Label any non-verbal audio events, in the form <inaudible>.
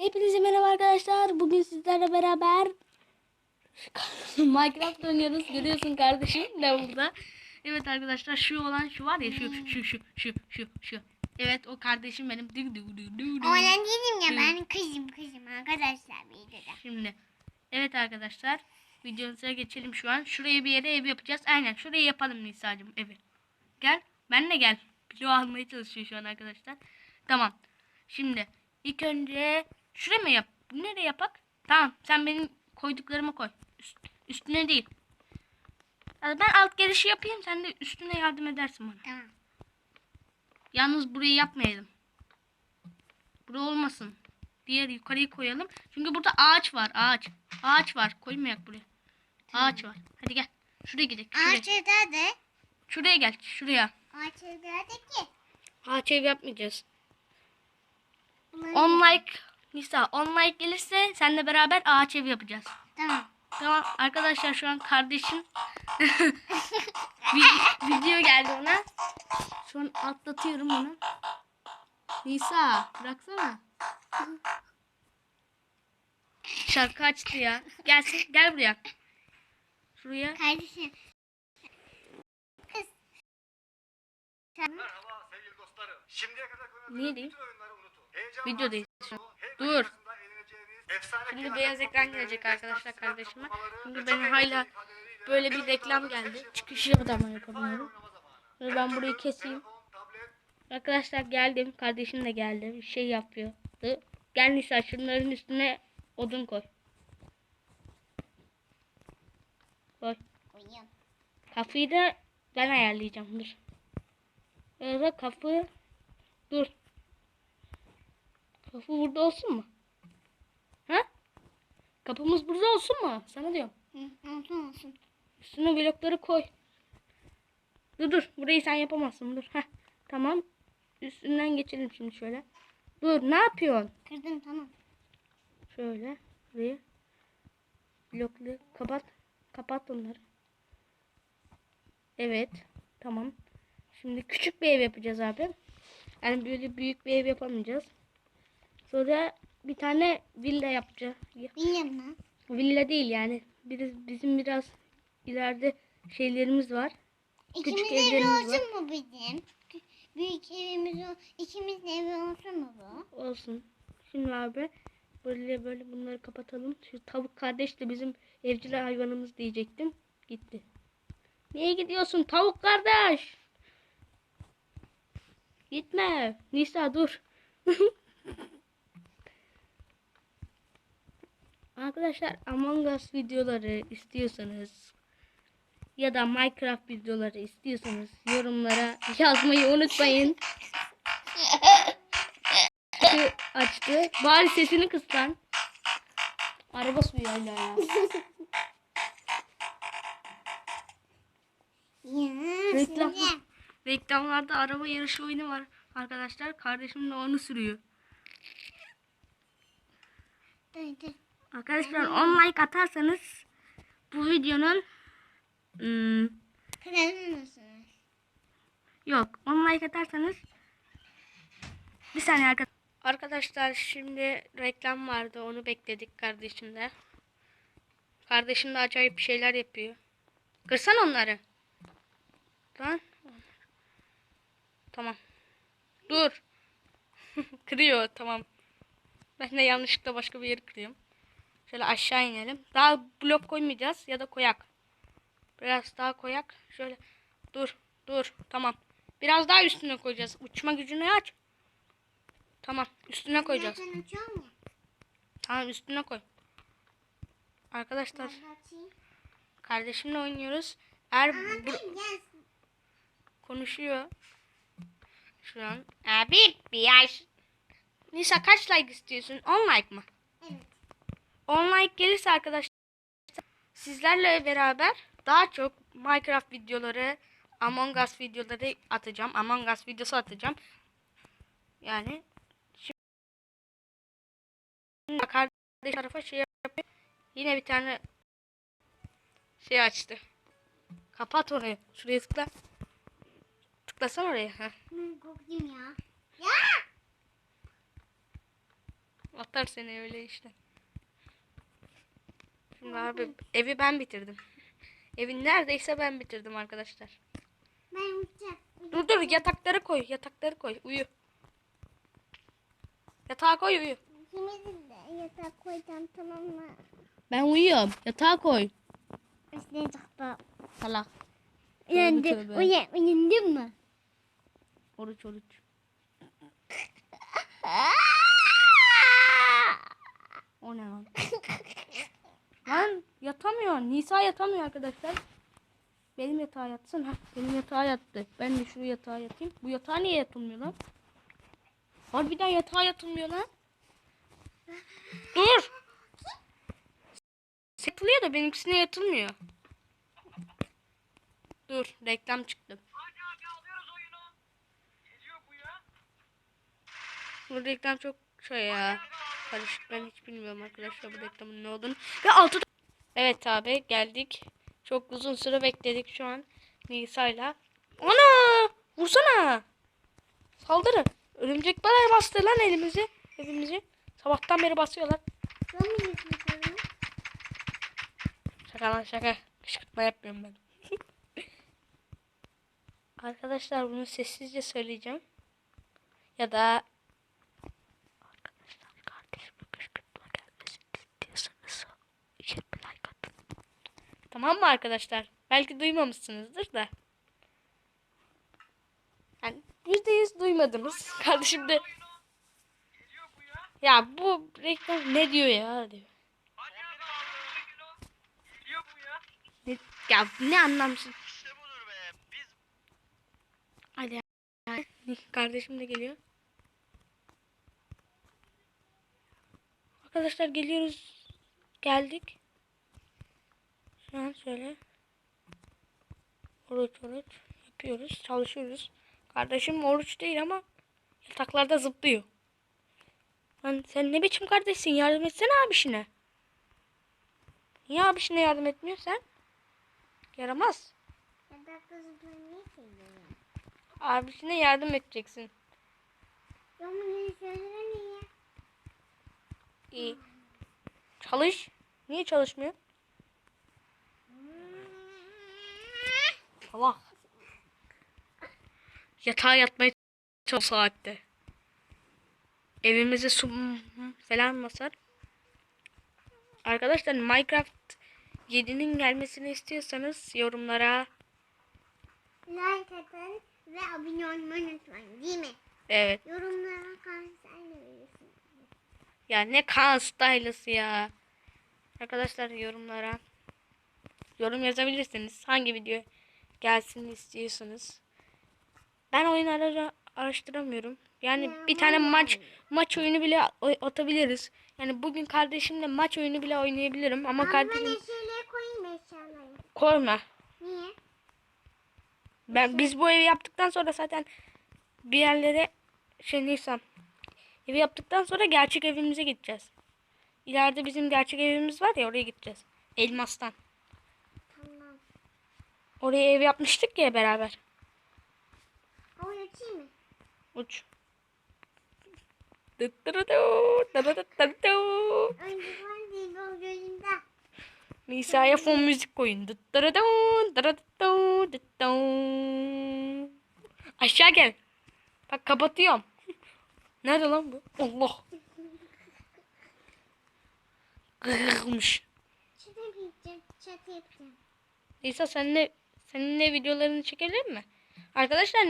Hepinize merhaba arkadaşlar. Bugün sizlerle beraber <laughs> Minecraft oynuyoruz. Görüyorsun kardeşim de burada. Evet arkadaşlar şu olan şu var ya şu şu şu şu şu şu. Evet o kardeşim benim. Dü dü dü dü dü. Oğlan dedim ya Hı. ben kızım kızım arkadaşlar videoda. Şimdi evet arkadaşlar videomuza geçelim şu an. Şuraya bir yere ev yapacağız. Aynen şurayı yapalım Nisa'cığım evi. Gel benle gel. Kilo almaya çalışıyor şu an arkadaşlar. Tamam. Şimdi ilk önce şuraya mı yap? Nereye yapak? Tamam sen benim koyduklarıma koy. Üst- üstüne değil. Yani ben alt gelişi yapayım sen de üstüne yardım edersin bana. Tamam. Yalnız burayı yapmayalım. Bura olmasın. Diğer yukarıyı koyalım. Çünkü burada ağaç var. Ağaç. Ağaç var. Koymayak buraya. Ağaç var. Hadi gel. Şuraya gidelim. Ağaç nerede? Şuraya gel. Şuraya. Ağaç nerede ki? Ağaç ev yapmayacağız. 10 like Nisa 10 like gelirse seninle beraber ağaç ev yapacağız. Tamam. Tamam arkadaşlar şu an kardeşim <laughs> Vi- video geldi ona. Şu an atlatıyorum onu. Nisa bıraksana. Şarkı açtı ya. Gelsin gel buraya. Şuraya. Kardeşim. Merhaba sevgili dostlarım. Şimdiye kadar Niye değil? An. hem Dur. Şimdi beyaz ekran gelecek arkadaşlar kardeşime. Şimdi ve ben çok hala Böyle bir reklam geldi. Çıkışı da yapamıyorum. Şimdi ben burayı keseyim. Arkadaşlar geldim. Kardeşim de geldi. Bir şey yapıyordu. Gel Nisa şunların üstüne odun koy. Koy. Kafayı da ben ayarlayacağım. Dur. Böyle kapı. Dur. Kapı burada olsun mu? Ha? Kapımız burada olsun mu? Sana diyorum. Olsun olsun. Üstüne blokları koy. Dur dur. Burayı sen yapamazsın. Dur. Heh. Tamam. Üstünden geçelim şimdi şöyle. Dur. Ne yapıyorsun? Kırdım tamam. Şöyle. Burayı. Bloklu. Kapat. Kapat onları. Evet. Tamam. Şimdi küçük bir ev yapacağız abi. Yani böyle büyük bir ev yapamayacağız. Sonra bir tane villa yapacağız. Biliyorum lan. Villa değil yani. Biraz, bizim biraz ileride şeylerimiz var. Küçük İkimiz evi evlerimiz var. olsun mu bizim? Büyük evimiz o. İkimiz evi olsun mu bu? Olsun. Şimdi abi böyle böyle bunları kapatalım. Şu tavuk kardeş de bizim evcil hayvanımız diyecektim. Gitti. Niye gidiyorsun tavuk kardeş? Gitme. Nisa dur. <laughs> Arkadaşlar Among Us videoları istiyorsanız ya da Minecraft videoları istiyorsanız yorumlara yazmayı unutmayın. Açtı. Bari sesini kıs lan. Araba suyu hala ya. Reklam. Reklamlarda araba yarışı oyunu var arkadaşlar. Kardeşim de onu sürüyor. Arkadaşlar 10 like atarsanız bu videonun hmm, yok 10 like atarsanız bir saniye arkadaşlar. Arkadaşlar şimdi reklam vardı onu bekledik kardeşimle. Kardeşim de acayip bir şeyler yapıyor. Kırsan onları. Lan. Tamam. Dur. <laughs> Kırıyor tamam. Ben de yanlışlıkla başka bir yeri kırıyorum. Şöyle aşağı inelim. Daha blok koymayacağız ya da koyak. Biraz daha koyak. Şöyle dur dur tamam. Biraz daha üstüne koyacağız. Uçma gücünü aç. Tamam üstüne koyacağız. Tamam üstüne koy. Arkadaşlar kardeşimle oynuyoruz. Gel. konuşuyor. Şu an. Abi bir yaş. Nisa kaç like istiyorsun? 10 like mı? Evet. 10 like gelirse arkadaşlar sizlerle beraber daha çok Minecraft videoları, Among Us videoları atacağım. Among Us videosu atacağım. Yani şimdi kardeş tarafa şey yapıyor. Yine bir tane şey açtı. Kapat orayı. Şuraya tıkla. Tıklasana oraya. Heh. Ben korktum ya. Ya! Atar seni öyle işte. Şimdi abi evi ben bitirdim. Evin neredeyse ben bitirdim arkadaşlar. Ben uçacağım. Dur dur yatakları koy. Yatakları koy. Uyu. Yatağa koy uyu. İkimizi de yatak koyacağım tamam mı? Ben uyuyorum. Yatağa koy. İşte yatakta. Salak. Uyandı. Uyan, uyandın mı? Oruç oruç. <laughs> O ne lan yatamıyor. Nisa yatamıyor arkadaşlar. Benim yatağa yatsın. Ha, benim yatağa yattı. Ben de şu yatağa yatayım. Bu yatağa niye yatılmıyor lan? Harbiden yatağa yatılmıyor lan. Dur. Yatılıyor da benimkisine yatılmıyor. Dur reklam çıktı. Bu reklam çok şey ya. Karışık ben hiç bilmiyorum arkadaşlar bu reklamın ne olduğunu. Ve altı Evet abi geldik. Çok uzun süre bekledik şu an Nisa'yla. Ana! Vursana! Saldırın. Örümcek balayı bastı lan elimizi. Evimizi. Sabahtan beri basıyorlar. Şaka lan şaka. Kışkırtma yapmıyorum ben. <laughs> Arkadaşlar bunu sessizce söyleyeceğim. Ya da arkadaşlar kardeşime kışkırtma gelmesini istiyorsanız için bir like atın. Tamam mı arkadaşlar? Belki duymamışsınızdır da. Yani yüzde yüz duymadınız. Kardeşim de ya. ya bu reklam ne diyor ya diyor. Ya. Ne, ya ne anlamsız. Hadi. <laughs> Kardeşim de geliyor. Arkadaşlar geliyoruz. Geldik. An şöyle. Oruç oruç yapıyoruz. Çalışıyoruz. Kardeşim oruç değil ama yataklarda zıplıyor. Lan sen ne biçim kardeşsin? Yardım etsene abişine. Niye abişine yardım etmiyorsun sen? Yaramaz. Yatakta. Abisine yardım edeceksin. İyi. Çalış. Niye çalışmıyor? Allah. Yatağa yatmaya çok saatte. Evimize su falan basar. Arkadaşlar Minecraft 7'nin gelmesini istiyorsanız yorumlara Like atın ve abone olmayı unutmayın değil mi? evet Yorumlara kanserle. Ya ne Style'ısı ya. Arkadaşlar yorumlara yorum yazabilirsiniz. Hangi video gelsin istiyorsanız. Ben oyun ara araştıramıyorum. Yani Ya, bir tane maç maç oyunu bile atabiliriz. Yani bugün kardeşimle maç oyunu bile oynayabilirim ama kardeşim koyayım eşyaları. koyma. Niye? Ben biz bu evi yaptıktan sonra zaten bir yerlere şey neyse evi yaptıktan sonra gerçek evimize gideceğiz. İleride bizim gerçek evimiz var ya oraya gideceğiz. Elmastan. Oraya ev yapmıştık ya beraber. Havuz açayım mı? Uç. Önce var değil o. Nisa'ya fon müzik koyun. Aşağı gel. Bak kapatıyorum. Nerede lan bu? Allah. Gırgırmış. Çatı yapacağım. Çatı yapacağım. Nisa seninle seninle videolarını çekebilir mi? Arkadaşlar